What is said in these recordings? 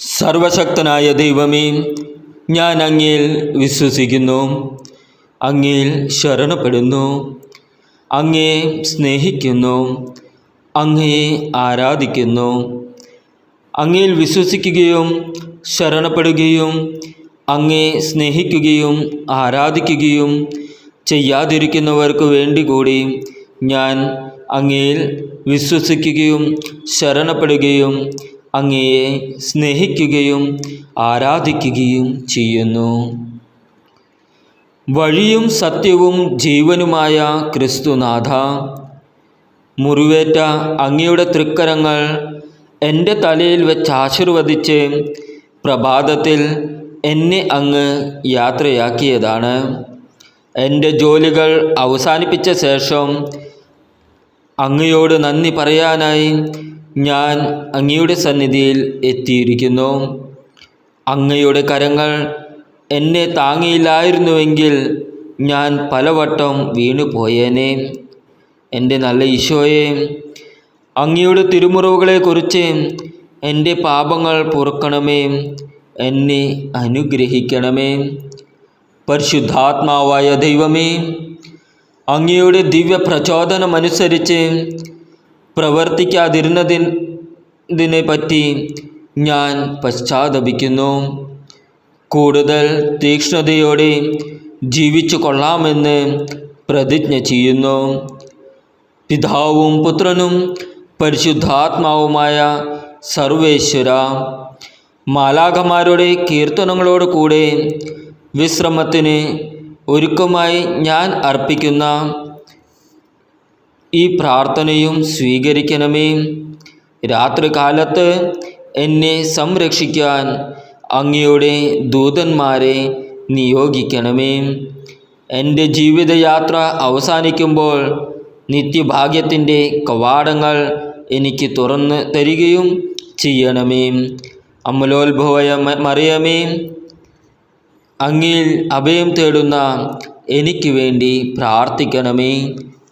സർവശക്തനായ ദൈവമേ ഞാൻ അങ്ങയിൽ വിശ്വസിക്കുന്നു അങ്ങയിൽ ശരണപ്പെടുന്നു അങ്ങയെ സ്നേഹിക്കുന്നു അങ്ങയെ ആരാധിക്കുന്നു. അങ്ങയിൽ വിശ്വസിക്കുകയും ശരണപ്പെടുകയും അങ്ങയെ സ്നേഹിക്കുകയും ആരാധിക്കുകയും ചെയ്യാതിരിക്കുന്നവർക്ക് വേണ്ടി കൂടി ഞാൻ അങ്ങയിൽ വിശ്വസിക്കുകയും ശരണപ്പെടുകയും അങ്ങയെ സ്നേഹിക്കുകയും ആരാധിക്കുകയും ചെയ്യുന്നു. വഴിയും സത്യവും ജീവനുമായ ക്രിസ്തുനാഥ മുറിവേറ്റ അങ്ങയുടെ തൃക്കരങ്ങൾ എന്റെ തലയിൽ വെച്ച് ആശീർവദിച്ച് പ്രഭാതത്തിൽ എന്നെ അങ്ങ് യാത്രയാക്കിയതാണ്. എന്റെ ജോലികൾ അവസാനിപ്പിച്ച ശേഷം അങ്ങയോട് നന്ദി പറയാനായി ഞാൻ അങ്ങയുടെ സന്നിധിയിൽ എത്തിയിരിക്കുന്നു. അങ്ങയുടെ കരങ്ങൾ എന്നെ താങ്ങിയില്ലായിരുന്നുവെങ്കിൽ ഞാൻ പലവട്ടം വീണു പോയേനെ എന്റെ നല്ല ഈശോയെ അങ്ങയുടെ തിരുമുറവുകളെക്കുറിച്ച് എന്റെ പാപങ്ങൾ പൊറുക്കണമേ എന്നെ അനുഗ്രഹിക്കണമേ. പരിശുദ്ധാത്മാവായ ദൈവമേ അങ്ങയുടെ ദിവ്യ പ്രചോദനമനുസരിച്ച് പ്രവർത്തിക്കാതിരുന്നതിനെ പറ്റി ഞാൻ പശ്ചാത്തപിക്കുന്നു. കൂടുതൽ തീക്ഷ്ണതയോടെ ജീവിച്ചു കൊള്ളാമെന്ന് പ്രതിജ്ഞ ചെയ്യുന്നു. പിതാവും പുത്രനും പരിശുദ്ധാത്മാവുമായ സർവേശ്വര മാലാഖമാരുടെ കീർത്തനങ്ങളോട് കൂടെ വിശ്രമത്തിന് ഒരുക്കമായി ഞാൻ അർപ്പിക്കുന്ന ഈ പ്രാർത്ഥനയും സ്വീകരിക്കണമേ. രാത്രികാലത്ത് എന്നെ സംരക്ഷിക്കാൻ അങ്ങയുടെ ദൂതന്മാരെ നിയോഗിക്കണമേ. എന്റെ ജീവിതയാത്ര അവസാനിക്കുമ്പോൾ നിത്യഭാഗ്യത്തിന്റെ കവാടങ്ങൾ എനിക്ക് തുറന്ന് തരികയും ചെയ്യണമേ. അമലോത്ഭവയ മറിയമേ അങ്ങിൽ അഭയം തേടുന്ന എനിക്ക് വേണ്ടി പ്രാർത്ഥിക്കണമേ.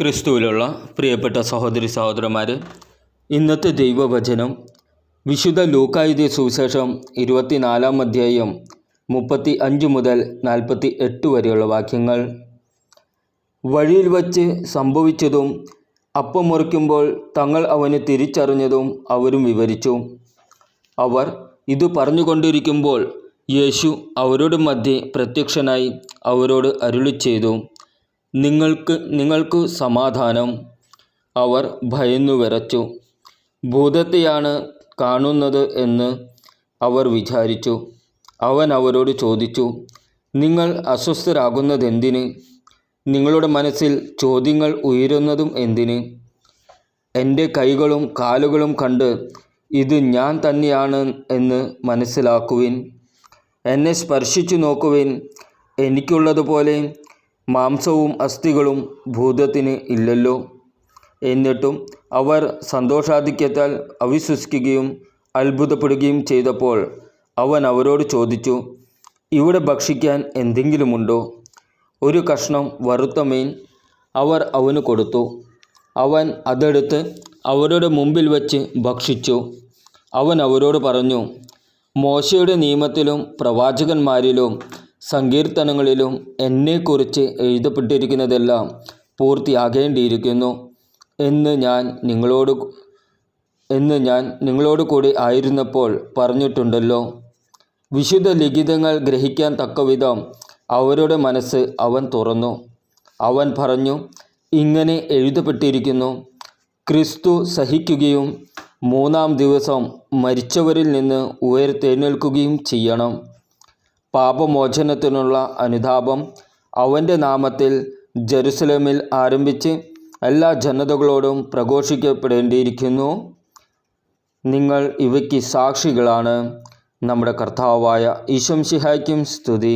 ക്രിസ്തുവിലുള്ള പ്രിയപ്പെട്ട സഹോദരി സഹോദരന്മാരെ ഇന്നത്തെ ദൈവവചനം വിശുദ്ധ ലൂക്കായുധ സുവിശേഷം ഇരുപത്തിനാലാം അധ്യായം മുപ്പത്തി അഞ്ച് മുതൽ നാൽപ്പത്തി എട്ട് വരെയുള്ള വാക്യങ്ങൾ. വഴിയിൽ വച്ച് സംഭവിച്ചതും അപ്പം മുറിക്കുമ്പോൾ തങ്ങൾ അവന് തിരിച്ചറിഞ്ഞതും അവരും വിവരിച്ചു. അവർ ഇത് പറഞ്ഞുകൊണ്ടിരിക്കുമ്പോൾ യേശു അവരോട് മധ്യേ പ്രത്യക്ഷനായി അവരോട് അരുളി ചെയ്തു നിങ്ങൾക്ക് നിങ്ങൾക്കു സമാധാനം. അവർ ഭയന്നു വിറച്ചു. ഭൂതത്തെയാണ് കാണുന്നത് എന്ന് അവർ വിചാരിച്ചു. അവൻ അവരോട് ചോദിച്ചു നിങ്ങൾ അസ്വസ്ഥരാകുന്നതെന്തിന്? നിങ്ങളുടെ മനസ്സിൽ ചോദ്യങ്ങൾ ഉയരുന്നതും എന്തിന്? എന്റെ കൈകളും കാലുകളും കണ്ട് ഇത് ഞാൻ തന്നെയാണ് എന്ന് മനസ്സിലാക്കുവിൻ. എന്നെ സ്പർശിച്ചു നോക്കുവിൻ. എനിക്കുള്ളതുപോലെ മാംസവും അസ്ഥികളും ഭൂതത്തിന് ഇല്ലല്ലോ. എന്നിട്ടും അവർ സന്തോഷാധിക്യത്താൽ അവിശ്വസിക്കുകയും അത്ഭുതപ്പെടുകയും ചെയ്തപ്പോൾ അവൻ അവരോട് ചോദിച്ചു ഇവിടെ ഭക്ഷിക്കാൻ എന്തെങ്കിലുമുണ്ടോ? ഒരു കഷ്ണം വറുത്ത മീൻ അവർ അവന് കൊടുത്തു. അവൻ അതെടുത്ത് അവരുടെ മുമ്പിൽ വച്ച് ഭക്ഷിച്ചു. അവൻ അവരോട് പറഞ്ഞു മോശയുടെ നിയമത്തിലും പ്രവാചകന്മാരിലും സങ്കീർത്തനങ്ങളിലും എന്നെക്കുറിച്ച് എഴുതപ്പെട്ടിരിക്കുന്നതെല്ലാം പൂർത്തിയാകേണ്ടിയിരിക്കുന്നു. എന്ന് ഞാൻ നിങ്ങളോട് എന്ന് ഞാൻ നിങ്ങളോട് കൂടി ആയിരുന്നപ്പോൾ പറഞ്ഞിട്ടുണ്ടല്ലോ. വിശുദ്ധ ലിഖിതങ്ങൾ ഗ്രഹിക്കാൻ തക്കവിധം അവരുടെ മനസ്സ് അവൻ തുറന്നു. അവൻ പറഞ്ഞു ഇങ്ങനെ എഴുതപ്പെട്ടിരിക്കുന്നു. ക്രിസ്തു സഹിക്കുകയും മൂന്നാം ദിവസം മരിച്ചവരിൽ നിന്ന് ഉയർത്തെഴുന്നേൽക്കുകയും ചെയ്യണം. പാപമോചനത്തിനുള്ള അനുതാപം അവന്റെ നാമത്തിൽ ജെറുസലേമിൽ ആരംഭിച്ച് എല്ലാ ജനതകളോടും പ്രഘോഷിക്കപ്പെടേണ്ടിയിരിക്കുന്നു. നിങ്ങൾ ഇവയ്ക്ക് സാക്ഷികളാണ്. നമ്മുടെ കർത്താവായ ഈശംഷിഹായ്ക്കും സ്തുതി.